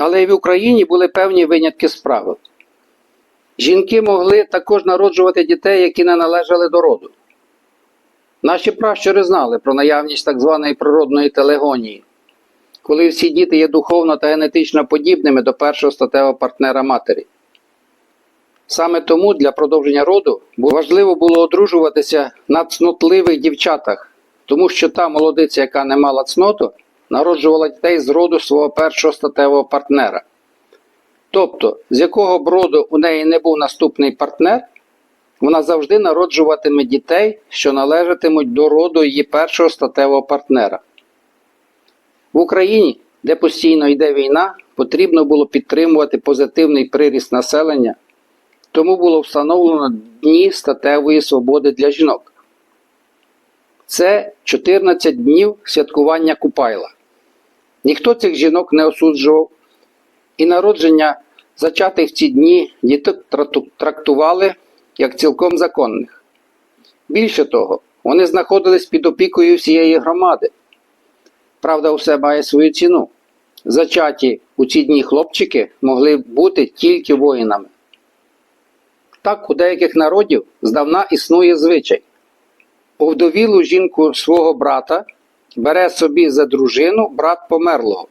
Але і в Україні були певні винятки з правил. Жінки могли також народжувати дітей, які не належали до роду. Наші пращури знали про наявність так званої природної телегонії, коли всі діти є духовно та генетично подібними до першого статевого партнера матері. Саме тому для продовження роду важливо було одружуватися на цнотливих дівчатах, тому що та молодиця, яка не мала цноту, народжувала дітей з роду свого першого статевого партнера. Тобто, з якого б роду у неї не був наступний партнер, вона завжди народжуватиме дітей, що належатимуть до роду її першого статевого партнера. В Україні, де постійно йде війна, потрібно було підтримувати позитивний приріст населення, тому було встановлено дні статевої свободи для жінок. Це 14 днів святкування Купайла. Ніхто цих жінок не осуджував, і народження зачатих в ці дні діток трактували як цілком законних. Більше того, вони знаходились під опікою всієї громади. Правда, все має свою ціну. Зачаті у ці дні хлопчики могли бути тільки воїнами. Так у деяких народів здавна існує звичай. Овдовілу жінку свого брата бере собі за дружину брат померлого.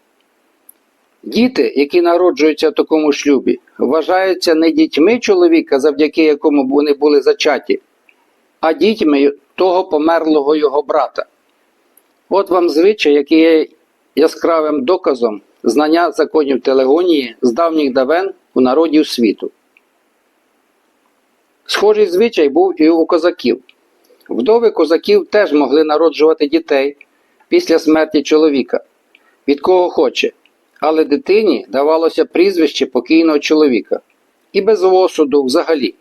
Діти, які народжуються в такому шлюбі, вважаються не дітьми чоловіка, завдяки якому вони були зачаті, а дітьми того померлого його брата. От вам звичай, який є яскравим доказом знання законів телегонії з давніх давен у народів світу. Схожий звичай був і у козаків. Вдови козаків теж могли народжувати дітей після смерті чоловіка, від кого хоче, але дитині давалося прізвище покійного чоловіка і без осуду взагалі.